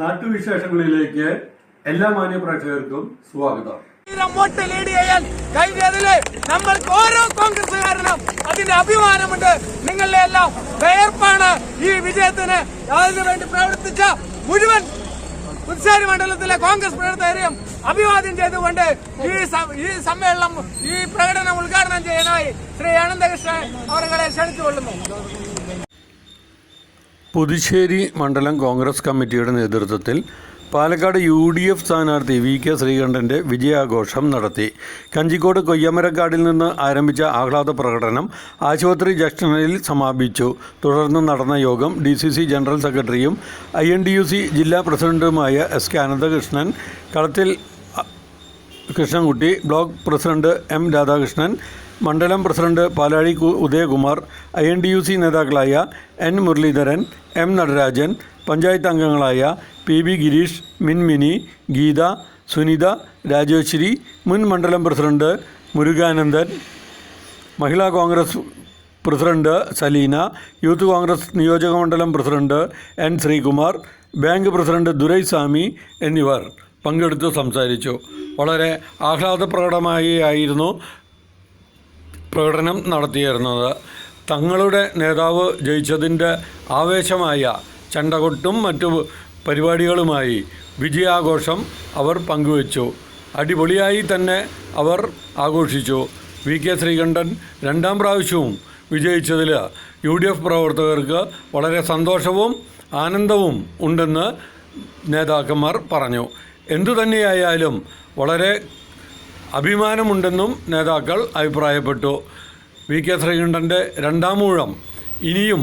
നാട്ടുവിശേഷങ്ങളിലേക്ക് എല്ലാ മാന്യപ്രേക്ഷകർക്കും സ്വാഗതം. കഴിഞ്ഞതിൽ നമ്മൾക്ക് ഓരോ കോൺഗ്രസുകാരനും അതിന്റെ അഭിമാനമുണ്ട്. നിങ്ങളുടെ എല്ലാം വേർപ്പാണ് ഈ വിജയത്തിന്. അതിനുവേണ്ടി പ്രവർത്തിച്ച മുഴുവൻ പുതുശ്ശേരി മണ്ഡലത്തിലെ കോൺഗ്രസ് പ്രവർത്തകരെയും അഭിവാദ്യം ചെയ്തുകൊണ്ട് ഈ ഈ സമ്മേളനം ഈ പ്രകടനം ഉദ്ഘാടനം ചെയ്യാനായി ശ്രീ അനന്തകൃഷ്ണൻ അവരെ ക്ഷണിച്ചുകൊള്ളുന്നു. പുതുശ്ശേരി മണ്ഡലം കോൺഗ്രസ് കമ്മിറ്റിയുടെ നേതൃത്വത്തിൽ പാലക്കാട് യു ഡി എഫ് സ്ഥാനാർത്ഥി വി കെ ശ്രീകണ്ഠന്റെ വിജയാഘോഷം നടത്തി. കഞ്ചിക്കോട് കൊയ്യമരക്കാടിൽ നിന്ന് ആരംഭിച്ച ആഹ്ലാദ പ്രകടനം ആശുപത്രി ജംഗ്ഷനിൽ സമാപിച്ചു. തുടർന്ന് നടന്ന യോഗം ഡി സി സി ജനറൽ സെക്രട്ടറിയും I N D U C ജില്ലാ പ്രസിഡന്റുമായ S K Ananthakrishnan Kalathil Krishnankutty block president M Radhakrishnan മണ്ഡലം president Palazhi Udayakumar I N D U C നേതാക്കളായ എൻ മുരളീധരൻ എം നടരാജൻ പഞ്ചായത്ത് അംഗങ്ങളായ പി ബി ഗിരീഷ് മിൻമിനി ഗീത സുനിത രാജേശ്വരി മുൻ മണ്ഡലം president Murukanandan Mahila Congress president Saleena youth Congress നിയോജക മണ്ഡലം president N Sreekumar bank president Duraiswamy എന്നിവർ. പങ്കെടുത്ത് സംസാരിച്ചു. വളരെ ആഹ്ലാദപ്രകടമായി ആയിരുന്നു പ്രകടനം നടത്തിയിരുന്നത്. തങ്ങളുടെ നേതാവ് ജയിച്ചതിന്റെ ആവേശമായ ചണ്ടകൊട്ടും മറ്റു പരിപാടികളുമായി വിജയാഘോഷം അവർ പങ്കുവച്ചു. അടിപൊളിയായി തന്നെ അവർ ആഘോഷിച്ചു. വി കെ ശ്രീകണ്ഠൻ രണ്ടാം പ്രാവശ്യവും വിജയിച്ചതിൽ യു ഡി എഫ് പ്രവർത്തകർക്ക് വളരെ സന്തോഷവും ആനന്ദവും ഉണ്ടെന്ന് നേതാക്കന്മാർ പറഞ്ഞു. എന്തു തന്നെയായാലും വളരെ അഭിമാനമുണ്ടെന്നും നേതാക്കൾ അഭിപ്രായപ്പെട്ടു. വി കെ ശ്രീകണ്ഠന്റെ രണ്ടാമൂഴം ഇനിയും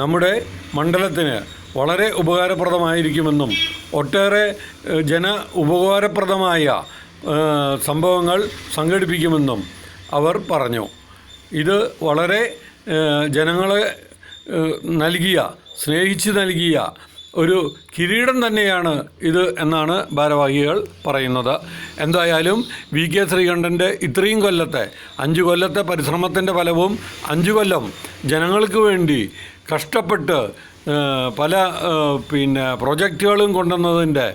നമ്മുടെ മണ്ഡലത്തിന് വളരെ ഉപകാരപ്രദമായിരിക്കുമെന്നും ഒട്ടേറെ ജന ഉപകാരപ്രദമായ സംഭവങ്ങൾ സംഘടിപ്പിക്കുമെന്നും അവർ പറഞ്ഞു. ഇത് വളരെ ജനങ്ങളെ നൽകിയ സ്നേഹിച്ച് നൽകിയ ഒരു കിരീടം തന്നെയാണ് ഇത് എന്നാണ് ഭാരവാഹികൾ പറയുന്നത്. എന്തായാലും വി. കെ. ശ്രീകണ്ഠന്റെ ഇത്രയും കൊല്ലത്തെ അഞ്ച് കൊല്ലത്തെ പരിശ്രമത്തിന്റെ ഫലവും അഞ്ച് കൊല്ലം ജനങ്ങൾക്ക് വേണ്ടി കഷ്ടപ്പെട്ട് പല പിന്നെ പ്രൊജക്റ്റുകളും കൊണ്ടുവന്നതിന്റെ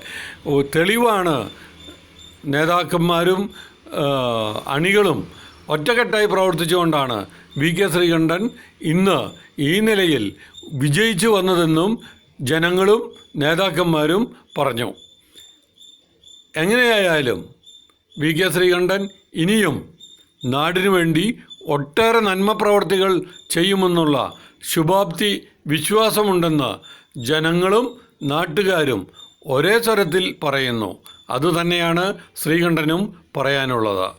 തെളിവാണ് നേതാക്കന്മാരും അണികളും ഒറ്റക്കെട്ടായി പ്രവർത്തിച്ചുകൊണ്ടാണ് വി. കെ. ശ്രീകണ്ഠൻ ഇന്ന് ഈ നിലയിൽ വിജയിച്ചു വന്നതെന്നും ജനങ്ങളും നേതാക്കന്മാരും പറഞ്ഞു. എങ്ങനെയായാലും വി. കെ. ശ്രീകണ്ഠൻ ഇനിയും നാടിനു വേണ്ടി ഒട്ടേറെ നന്മ പ്രവർത്തികൾ ചെയ്യുമെന്നുള്ള ശുഭാപ്തി വിശ്വാസമുണ്ടെന്ന് ജനങ്ങളും നാട്ടുകാരും ഒരേ സ്വരത്തിൽ പറയുന്നു. അതുതന്നെയാണ് ശ്രീകണ്ഠനും പറയാനുള്ളത്.